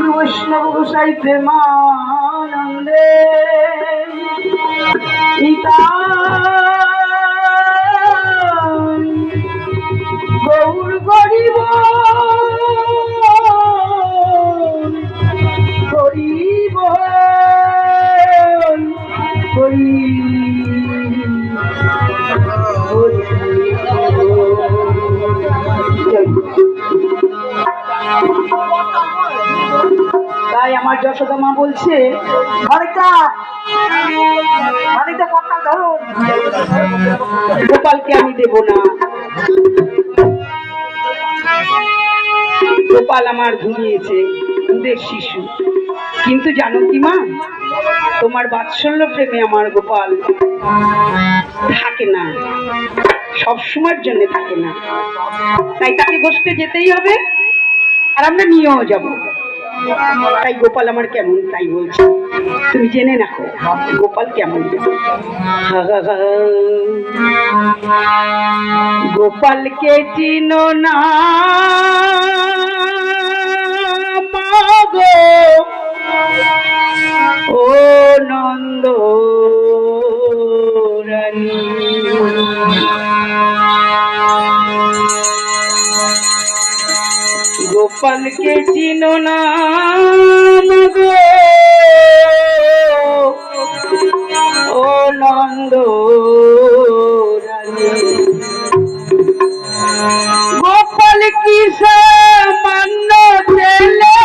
গুরু বৈষ্ণব গোসাই প্রেমানন্দে। গৌর গরিব যশোদা মা বলছে হরেকা হরেকা কথা ধরো। গোপালকে আমি দেব না। গোপাল আমার ঘুমিয়েছে দুধের শিশু। কিন্তু জানো কি মা, তোমার বাৎসল্য প্রেমে আমার গোপাল থাকে না, সব সময়ের জন্য থাকে না। তাই তাকে ঘষতে যেতেই হবে, আর আমরা নিয়েও যাব। তাই গোপাল আমার কেমন, তাই বলছি। তুমি জেনে রাখো, গোপাল কেমন। গোপালকে চিনো না ও নন্দ রানী গোপালকে চিনো না গো ও নন্দ। গোপাল কি সামান্য ছেলে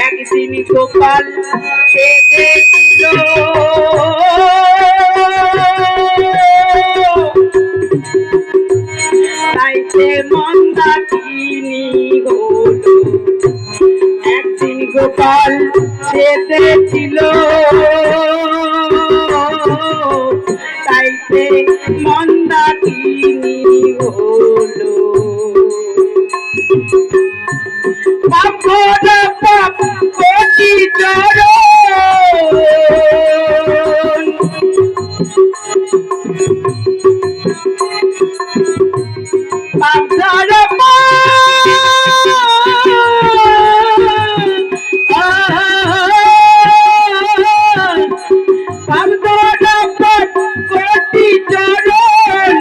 একদিন গোপাল কেঁদে হলো একদিন গোপাল চেতেছিল তাইতে মন্দা কিনি হলো। পাপর পাপ কোটি চরণ কোটি চরণ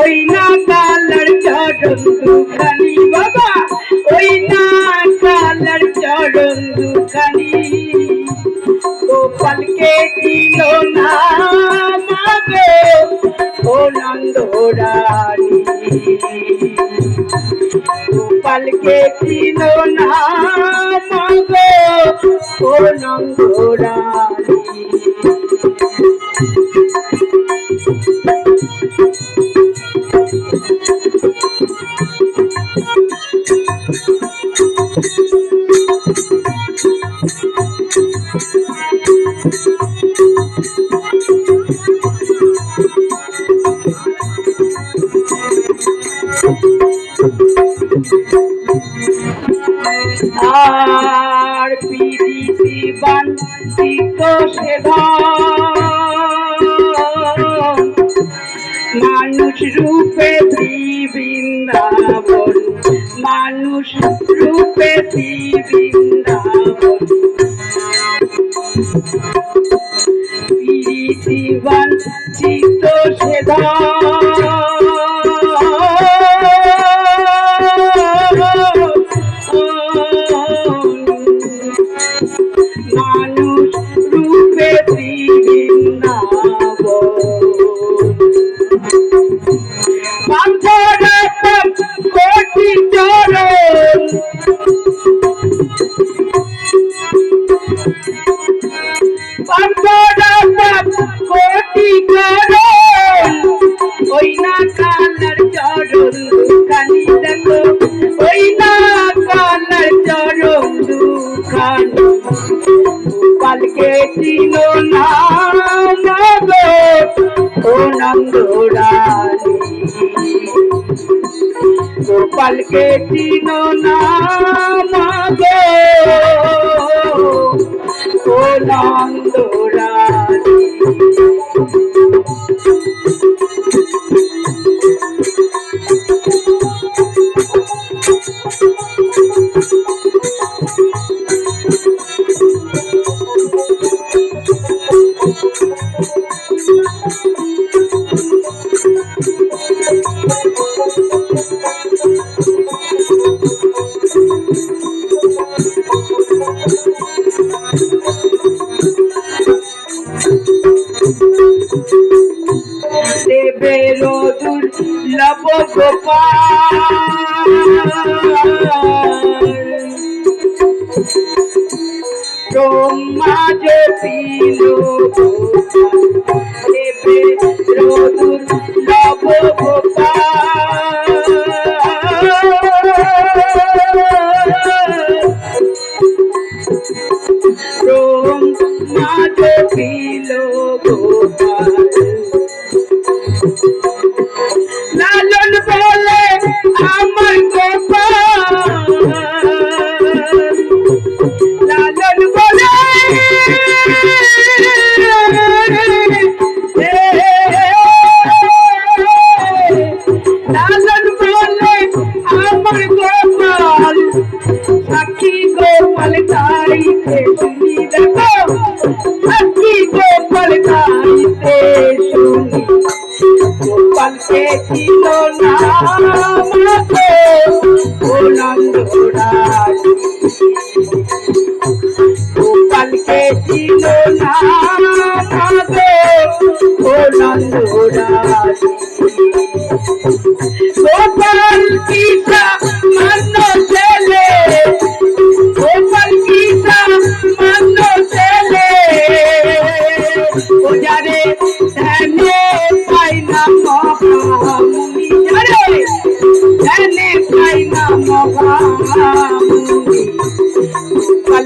ওই না কালার চরণ দুখানি বাবা ওই না কালার চরণ দুখানি গোপালকে দিল না মাগো ও আর পিড়িতি বান্ধিত সেবা। মানুষ রূপে বৃন্দাবন মানুষ রূপে বৃন্দাবন চিত্ত বান্ধিত সেবা। কালকে ছিল না ও নন্দরানী গোপালকে ছিল না দেবে রোদুর লব ব্রহ্মা যে পিলো That's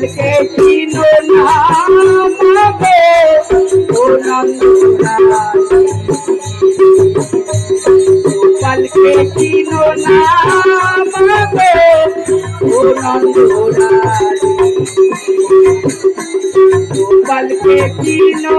আমাকে চিনো না আমাকে গোপালকে চিনো না আমাকে গোপালকে চিনো